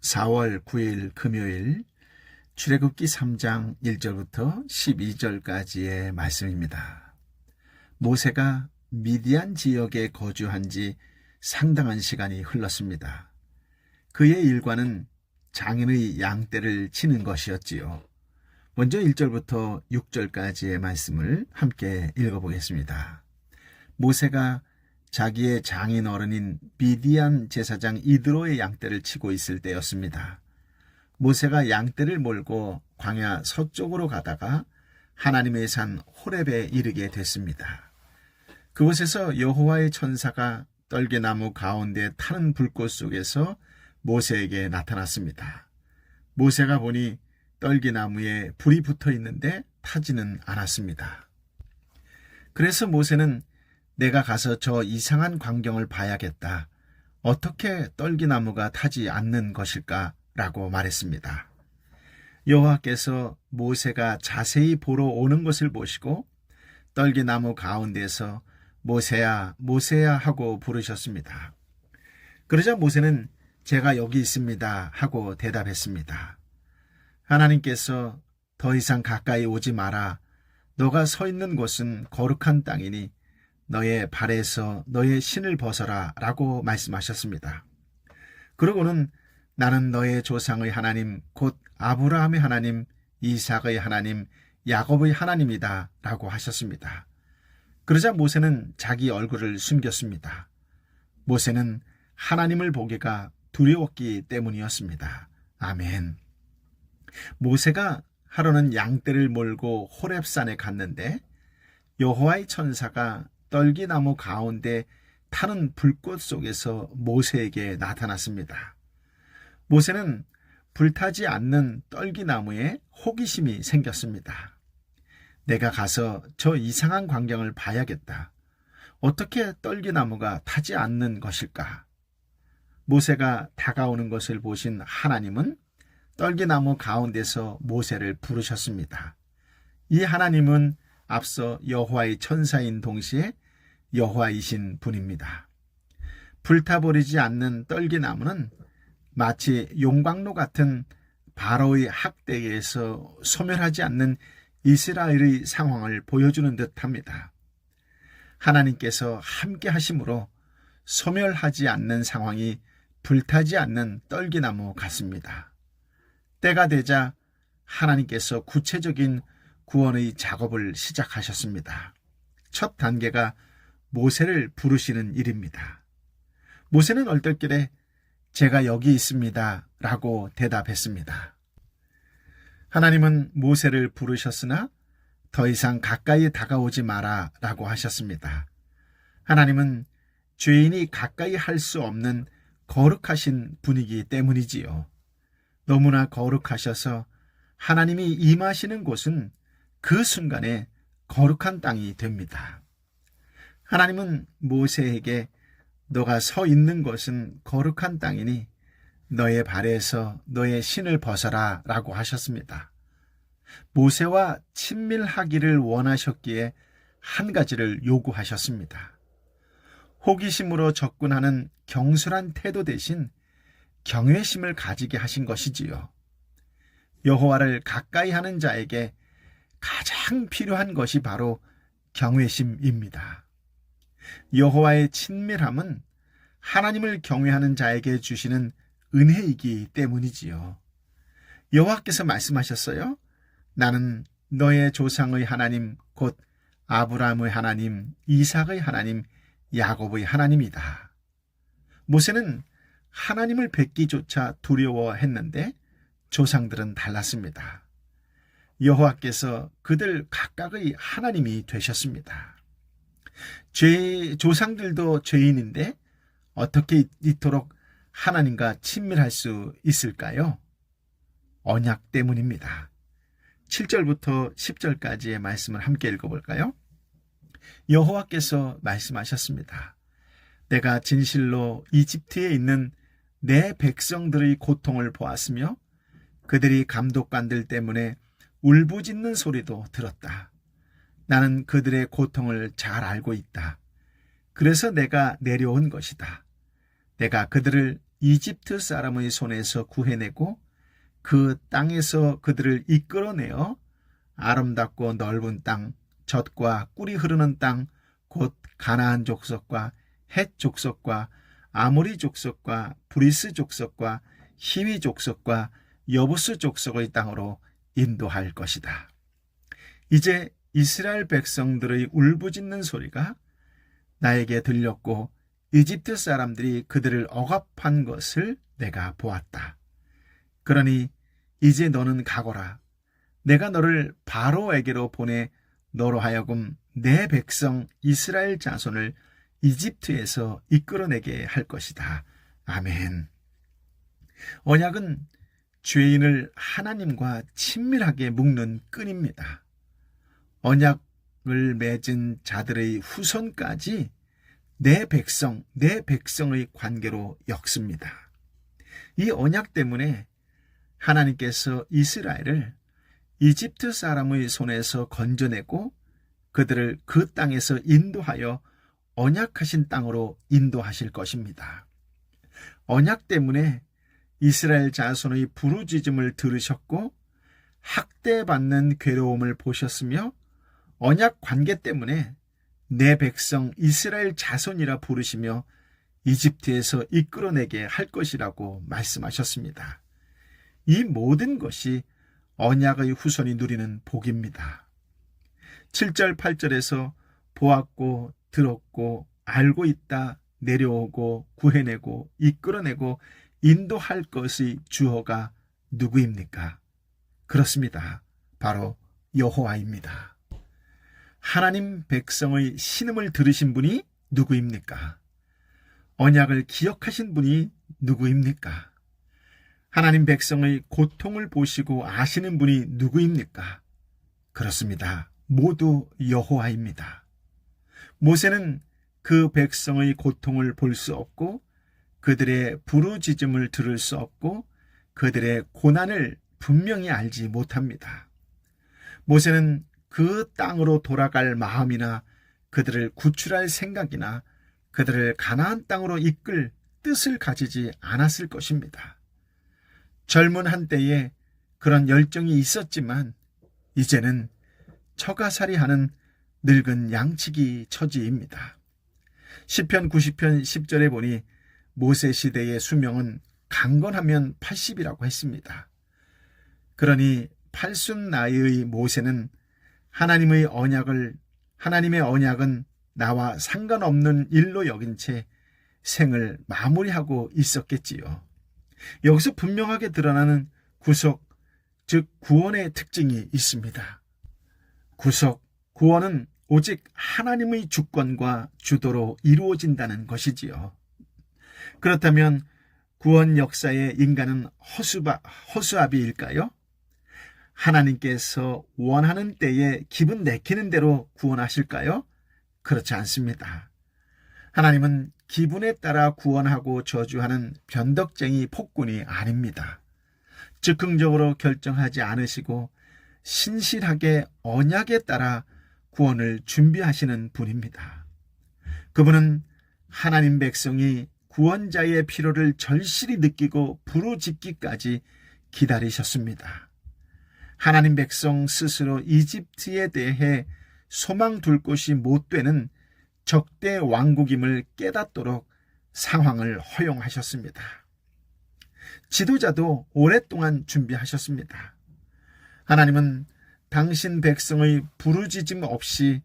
4월 9일 금요일 출애굽기 3장 1절부터 12절까지의 말씀입니다. 모세가 미디안 지역에 거주한 지 상당한 시간이 흘렀습니다. 그의 일과는 장인의 양떼를 치는 것이었지요. 먼저 1절부터 6절까지의 말씀을 함께 읽어보겠습니다. 모세가 자기의 장인 어른인 비디안 제사장 이드로의 양떼를 치고 있을 때였습니다. 모세가 양떼를 몰고 광야 서쪽으로 가다가 하나님의 산 호렙에 이르게 됐습니다. 그곳에서 여호와의 천사가 떨게나무 가운데 타는 불꽃 속에서 모세에게 나타났습니다. 모세가 보니 떨기나무에 불이 붙어 있는데 타지는 않았습니다. 그래서 모세는 내가 가서 저 이상한 광경을 봐야겠다. 어떻게 떨기나무가 타지 않는 것일까? 라고 말했습니다. 여호와께서 모세가 자세히 보러 오는 것을 보시고 떨기나무 가운데서 모세야, 모세야 하고 부르셨습니다. 그러자 모세는 제가 여기 있습니다 하고 대답했습니다. 하나님께서 더 이상 가까이 오지 마라. 너가 서 있는 곳은 거룩한 땅이니 너의 발에서 너의 신을 벗어라 라고 말씀하셨습니다. 그러고는 나는 너의 조상의 하나님, 곧 아브라함의 하나님, 이삭의 하나님, 야곱의 하나님이다 라고 하셨습니다. 그러자 모세는 자기 얼굴을 숨겼습니다. 모세는 하나님을 보기가 두려웠기 때문이었습니다. 아멘. 모세가 하루는 양떼를 몰고 호렙산에 갔는데 여호와의 천사가 떨기나무 가운데 타는 불꽃 속에서 모세에게 나타났습니다. 모세는 불타지 않는 떨기나무에 호기심이 생겼습니다. 내가 가서 저 이상한 광경을 봐야겠다. 어떻게 떨기나무가 타지 않는 것일까? 모세가 다가오는 것을 보신 하나님은 떨기나무 가운데서 모세를 부르셨습니다. 이 하나님은 앞서 여호와의 천사인 동시에 여호와이신 분입니다. 불타버리지 않는 떨기나무는 마치 용광로 같은 바로의 학대에서 소멸하지 않는 이스라엘의 상황을 보여주는 듯합니다. 하나님께서 함께 하심으로 소멸하지 않는 상황이 불타지 않는 떨기나무 같습니다. 때가 되자 하나님께서 구체적인 구원의 작업을 시작하셨습니다. 첫 단계가 모세를 부르시는 일입니다. 모세는 얼떨결에 제가 여기 있습니다. 라고 대답했습니다. 하나님은 모세를 부르셨으나 더 이상 가까이 다가오지 마라 라고 하셨습니다. 하나님은 죄인이 가까이 할 수 없는 거룩하신 분이기 때문이지요. 너무나 거룩하셔서 하나님이 임하시는 곳은 그 순간에 거룩한 땅이 됩니다. 하나님은 모세에게 너가 서 있는 곳은 거룩한 땅이니 너의 발에서 너의 신을 벗어라 라고 하셨습니다. 모세와 친밀하기를 원하셨기에 한 가지를 요구하셨습니다. 호기심으로 접근하는 경솔한 태도 대신 경외심을 가지게 하신 것이지요. 여호와를 가까이 하는 자에게 가장 필요한 것이 바로 경외심입니다. 여호와의 친밀함은 하나님을 경외하는 자에게 주시는 은혜이기 때문이지요. 여호와께서 말씀하셨어요. 나는 너의 조상의 하나님 곧 아브라함의 하나님, 이삭의 하나님, 야곱의 하나님이다. 모세는 하나님을 뵙기조차 두려워했는데 조상들은 달랐습니다. 여호와께서 그들 각각의 하나님이 되셨습니다. 죄 조상들도 죄인인데 어떻게 이토록 하나님과 친밀할 수 있을까요? 언약 때문입니다. 7절부터 10절까지의 말씀을 함께 읽어볼까요? 여호와께서 말씀하셨습니다. 내가 진실로 이집트에 있는 내 백성들의 고통을 보았으며 그들이 감독관들 때문에 울부짖는 소리도 들었다. 나는 그들의 고통을 잘 알고 있다. 그래서 내가 내려온 것이다. 내가 그들을 이집트 사람의 손에서 구해내고 그 땅에서 그들을 이끌어내어 아름답고 넓은 땅, 젖과 꿀이 흐르는 땅, 곧 가나안 족속과 헷 족속과 아모리 족속과 브리스 족속과 히위 족속과 여부스 족속의 땅으로 인도할 것이다. 이제 이스라엘 백성들의 울부짖는 소리가 나에게 들렸고 이집트 사람들이 그들을 억압한 것을 내가 보았다. 그러니 이제 너는 가거라. 내가 너를 바로에게로 보내 너로 하여금 내 백성 이스라엘 자손을 이집트에서 이끌어내게 할 것이다. 아멘. 언약은 죄인을 하나님과 친밀하게 묶는 끈입니다. 언약을 맺은 자들의 후손까지 내 백성, 내 백성의 관계로 엮습니다. 이 언약 때문에 하나님께서 이스라엘을 이집트 사람의 손에서 건져내고 그들을 그 땅에서 인도하여 언약하신 땅으로 인도하실 것입니다. 언약 때문에 이스라엘 자손의 부르짖음을 들으셨고 학대받는 괴로움을 보셨으며 언약 관계 때문에 내 백성 이스라엘 자손이라 부르시며 이집트에서 이끌어내게 할 것이라고 말씀하셨습니다. 이 모든 것이 언약의 후손이 누리는 복입니다. 7절, 8절에서 보았고 들었고 알고 있다 내려오고 구해내고 이끌어내고 인도할 것의 주어가 누구입니까? 그렇습니다. 바로 여호와입니다. 하나님 백성의 신음을 들으신 분이 누구입니까? 언약을 기억하신 분이 누구입니까? 하나님 백성의 고통을 보시고 아시는 분이 누구입니까? 그렇습니다. 모두 여호와입니다. 모세는 그 백성의 고통을 볼 수 없고 그들의 부르짖음을 들을 수 없고 그들의 고난을 분명히 알지 못합니다. 모세는 그 땅으로 돌아갈 마음이나 그들을 구출할 생각이나 그들을 가나안 땅으로 이끌 뜻을 가지지 않았을 것입니다. 젊은 한때에 그런 열정이 있었지만 이제는 처가살이 하는 늙은 양치기 처지입니다. 10편 90편 10절에 보니 모세 시대의 수명은 강건하면 80이라고 했습니다. 그러니 팔순 나이의 모세는 하나님의 언약을 하나님의 언약은 나와 상관없는 일로 여긴 채 생을 마무리하고 있었겠지요. 여기서 분명하게 드러나는 구속, 즉 구원의 특징이 있습니다. 구속, 구원은 오직 하나님의 주권과 주도로 이루어진다는 것이지요. 그렇다면 구원 역사의 인간은 허수바, 허수아비일까요? 하나님께서 원하는 때에 기분 내키는 대로 구원하실까요? 그렇지 않습니다. 하나님은 기분에 따라 구원하고 저주하는 변덕쟁이 폭군이 아닙니다. 즉흥적으로 결정하지 않으시고 신실하게 언약에 따라 구원을 준비하시는 분입니다. 그분은 하나님 백성이 구원자의 필요를 절실히 느끼고 부르짖기까지 기다리셨습니다. 하나님 백성 스스로 이집트에 대해 소망 둘 곳이 못 되는 적대 왕국임을 깨닫도록 상황을 허용하셨습니다. 지도자도 오랫동안 준비하셨습니다. 하나님은 당신 백성의 부르짖음 없이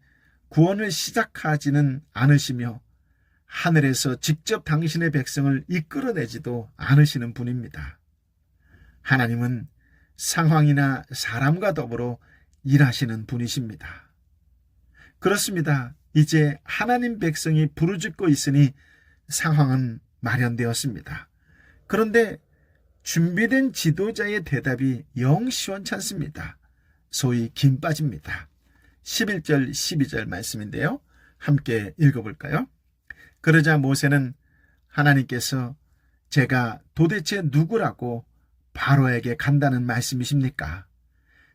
구원을 시작하지는 않으시며 하늘에서 직접 당신의 백성을 이끌어내지도 않으시는 분입니다. 하나님은 상황이나 사람과 더불어 일하시는 분이십니다. 그렇습니다. 이제 하나님 백성이 부르짖고 있으니 상황은 마련되었습니다. 그런데 준비된 지도자의 대답이 영 시원찮습니다. 소위 김 빠집니다. 11절, 12절 말씀인데요. 함께 읽어볼까요? 그러자 모세는 하나님께서 제가 도대체 누구라고 바로에게 간다는 말씀이십니까?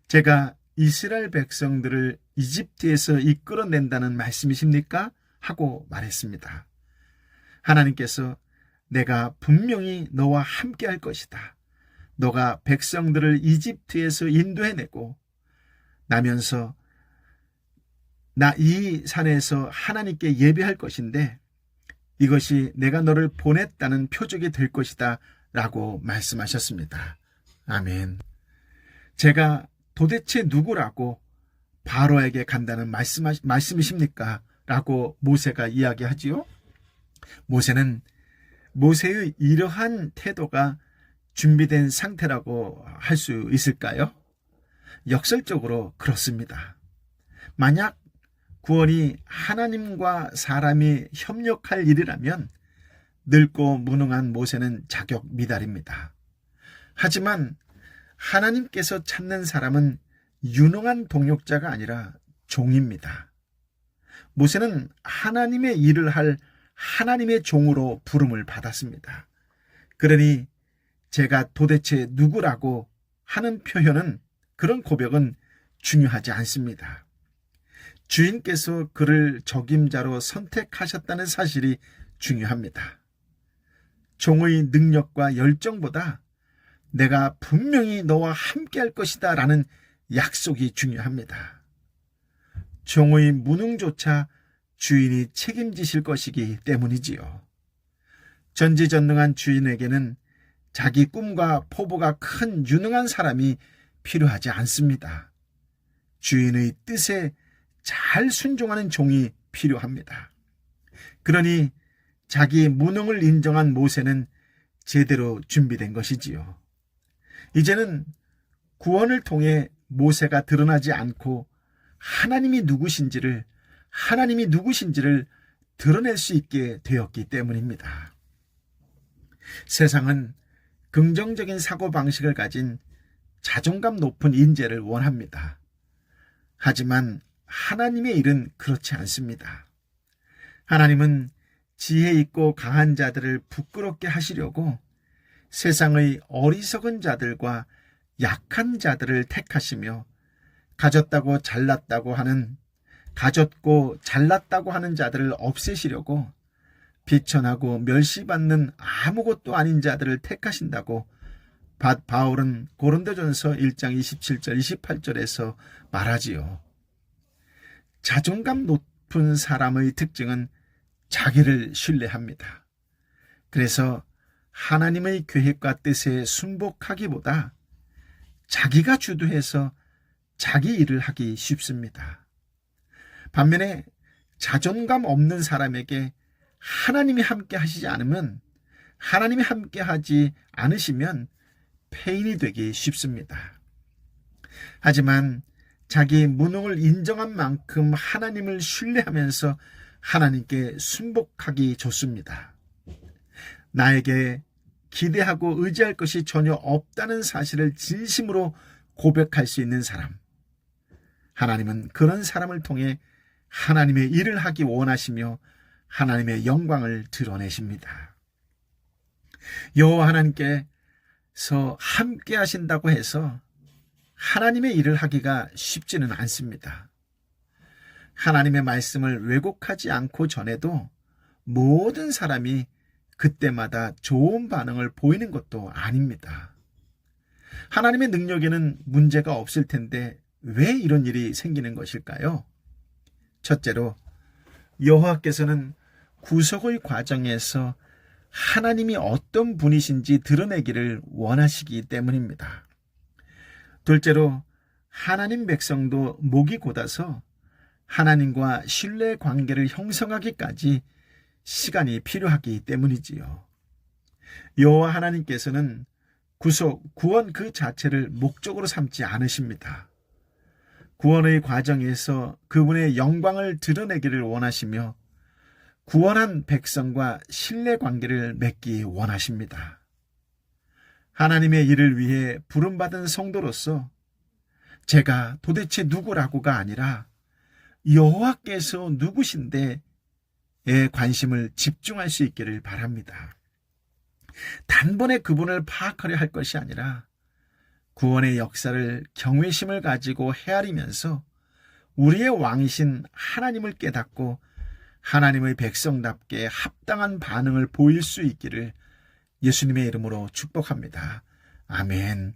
제가 이스라엘 백성들을 이집트에서 이끌어낸다는 말씀이십니까? 하고 말했습니다. 하나님께서 내가 분명히 너와 함께 할 것이다. 너가 백성들을 이집트에서 인도해내고 나면서 나 이 산에서 하나님께 예배할 것인데 이것이 내가 너를 보냈다는 표적이 될 것이다 라고 말씀하셨습니다. 아멘. 제가 도대체 누구라고 바로에게 간다는 말씀, 말씀이십니까? 라고 모세가 이야기하지요. 모세는 모세의 이러한 태도가 준비된 상태라고 할 수 있을까요? 역설적으로 그렇습니다. 만약 구원이 하나님과 사람이 협력할 일이라면 늙고 무능한 모세는 자격 미달입니다. 하지만 하나님께서 찾는 사람은 유능한 동역자가 아니라 종입니다. 모세는 하나님의 일을 할 하나님의 종으로 부름을 받았습니다. 그러니 제가 도대체 누구라고 하는 표현은 그런 고백은 중요하지 않습니다. 주인께서 그를 적임자로 선택하셨다는 사실이 중요합니다. 종의 능력과 열정보다 내가 분명히 너와 함께 할 것이다 라는 약속이 중요합니다. 종의 무능조차 주인이 책임지실 것이기 때문이지요. 전지전능한 주인에게는 자기 꿈과 포부가 큰 유능한 사람이 필요하지 않습니다. 주인의 뜻에 잘 순종하는 종이 필요합니다. 그러니 자기 무능을 인정한 모세는 제대로 준비된 것이지요. 이제는 구원을 통해 모세가 드러나지 않고 하나님이 누구신지를 하나님이 누구신지를 드러낼 수 있게 되었기 때문입니다. 세상은 긍정적인 사고 방식을 가진 자존감 높은 인재를 원합니다. 하지만 하나님의 일은 그렇지 않습니다. 하나님은 지혜 있고 강한 자들을 부끄럽게 하시려고 세상의 어리석은 자들과 약한 자들을 택하시며 가졌다고 잘났다고 하는 가졌고 잘났다고 하는 자들을 없애시려고 비천하고 멸시받는 아무것도 아닌 자들을 택하신다고 바울은 고린도전서 1장 27절 28절에서 말하지요. 자존감 높은 사람의 특징은 자기를 신뢰합니다. 그래서 하나님의 계획과 뜻에 순복하기보다 자기가 주도해서 자기 일을 하기 쉽습니다. 반면에 자존감 없는 사람에게 하나님이 함께 하시지 않으면 하나님이 함께 하지 않으시면 폐인이 되기 쉽습니다. 하지만 자기 무능을 인정한 만큼 하나님을 신뢰하면서 하나님께 순복하기 좋습니다. 나에게 기대하고 의지할 것이 전혀 없다는 사실을 진심으로 고백할 수 있는 사람. 하나님은 그런 사람을 통해 하나님의 일을 하기 원하시며 하나님의 영광을 드러내십니다. 여호와 하나님께서 함께 하신다고 해서 하나님의 일을 하기가 쉽지는 않습니다. 하나님의 말씀을 왜곡하지 않고 전해도 모든 사람이 그때마다 좋은 반응을 보이는 것도 아닙니다. 하나님의 능력에는 문제가 없을 텐데 왜 이런 일이 생기는 것일까요? 첫째로 여호와께서는 구속의 과정에서 하나님이 어떤 분이신지 드러내기를 원하시기 때문입니다. 둘째로 하나님 백성도 목이 곧아서 하나님과 신뢰 관계를 형성하기까지 시간이 필요하기 때문이지요. 여호와 하나님께서는 구속, 구원 그 자체를 목적으로 삼지 않으십니다. 구원의 과정에서 그분의 영광을 드러내기를 원하시며 구원한 백성과 신뢰 관계를 맺기 원하십니다. 하나님의 일을 위해 부름받은 성도로서 제가 도대체 누구라고가 아니라 여호와께서 누구신데에 관심을 집중할 수 있기를 바랍니다. 단번에 그분을 파악하려 할 것이 아니라 구원의 역사를 경외심을 가지고 헤아리면서 우리의 왕이신 하나님을 깨닫고 하나님의 백성답게 합당한 반응을 보일 수 있기를 예수님의 이름으로 축복합니다. 아멘.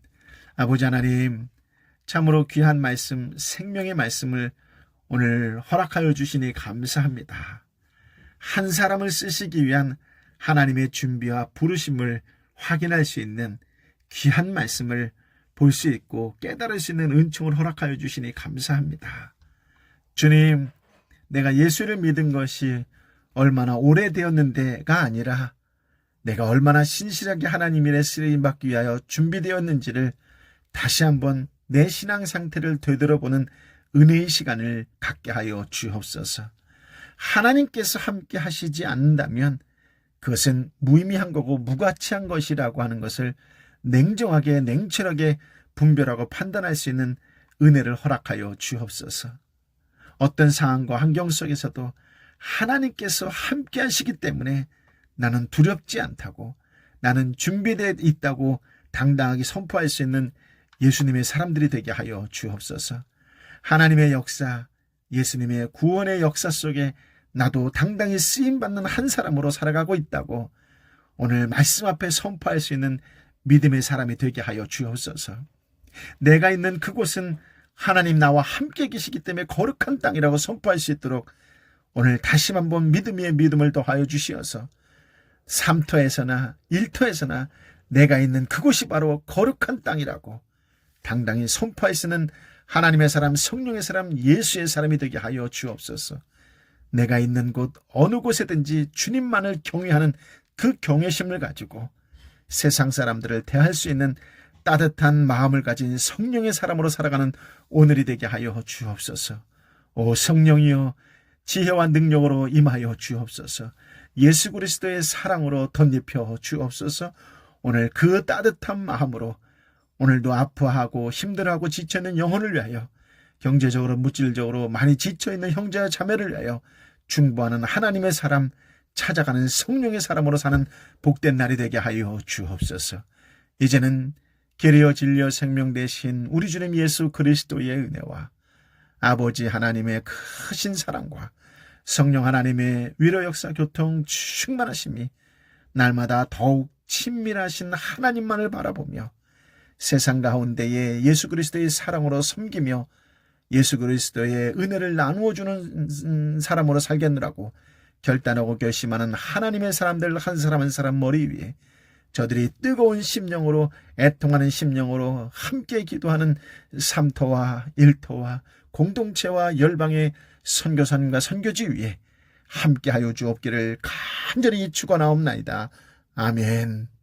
아버지 하나님, 참으로 귀한 말씀, 생명의 말씀을 오늘 허락하여 주시니 감사합니다. 한 사람을 쓰시기 위한 하나님의 준비와 부르심을 확인할 수 있는 귀한 말씀을 볼 수 있고 깨달을 수 있는 은총을 허락하여 주시니 감사합니다. 주님, 내가 예수를 믿은 것이 얼마나 오래되었는데가 아니라 내가 얼마나 신실하게 하나님 일에 쓰임 받기 위하여 준비되었는지를 다시 한번 내 신앙 상태를 되돌아보는 은혜의 시간을 갖게 하여 주옵소서. 하나님께서 함께 하시지 않는다면 그것은 무의미한 거고 무가치한 것이라고 하는 것을 냉정하게 냉철하게 분별하고 판단할 수 있는 은혜를 허락하여 주옵소서. 어떤 상황과 환경 속에서도 하나님께서 함께 하시기 때문에 나는 두렵지 않다고 나는 준비되어 있다고 당당하게 선포할 수 있는 예수님의 사람들이 되게 하여 주옵소서. 하나님의 역사, 예수님의 구원의 역사 속에 나도 당당히 쓰임 받는 한 사람으로 살아가고 있다고 오늘 말씀 앞에 선포할 수 있는 믿음의 사람이 되게 하여 주옵소서. 내가 있는 그곳은 하나님 나와 함께 계시기 때문에 거룩한 땅이라고 선포할 수 있도록 오늘 다시 한번 믿음 위에 믿음을 더하여 주시어서 삼터에서나 일터에서나 내가 있는 그곳이 바로 거룩한 땅이라고 당당히 있는 하나님의 사람, 성령의 사람, 예수의 사람이 되게 하여 주옵소서. 내가 있는 곳 어느 곳에든지 주님만을 경외하는 그 경외심을 가지고 세상 사람들을 대할 수 있는 따뜻한 마음을 가진 성령의 사람으로 살아가는 오늘이 되게 하여 주옵소서. 오 성령이여 지혜와 능력으로 임하여 주옵소서. 예수 그리스도의 사랑으로 덧입혀 주옵소서. 오늘 그 따뜻한 마음으로 오늘도 아파하고 힘들어하고 지쳐있는 영혼을 위하여 경제적으로 물질적으로 많이 지쳐있는 형제와 자매를 위하여 중보하는 하나님의 사람 찾아가는 성령의 사람으로 사는 복된 날이 되게 하여 주옵소서. 이제는 길이어 진리어 생명 대신 우리 주님 예수 그리스도의 은혜와 아버지 하나님의 크신 사랑과 성령 하나님의 위로 역사 교통 충만하심이 날마다 더욱 친밀하신 하나님만을 바라보며 세상 가운데에 예수 그리스도의 사랑으로 섬기며 예수 그리스도의 은혜를 나누어 주는 사람으로 살겠느라고 결단하고 결심하는 하나님의 사람들 한 사람 한 사람 머리 위에 저들이 뜨거운 심령으로 애통하는 심령으로 함께 기도하는 삼터와 일터와 공동체와 열방의 선교사님과 선교지 위에 함께하여 주옵기를 간절히 축원하옵나이다. 아멘.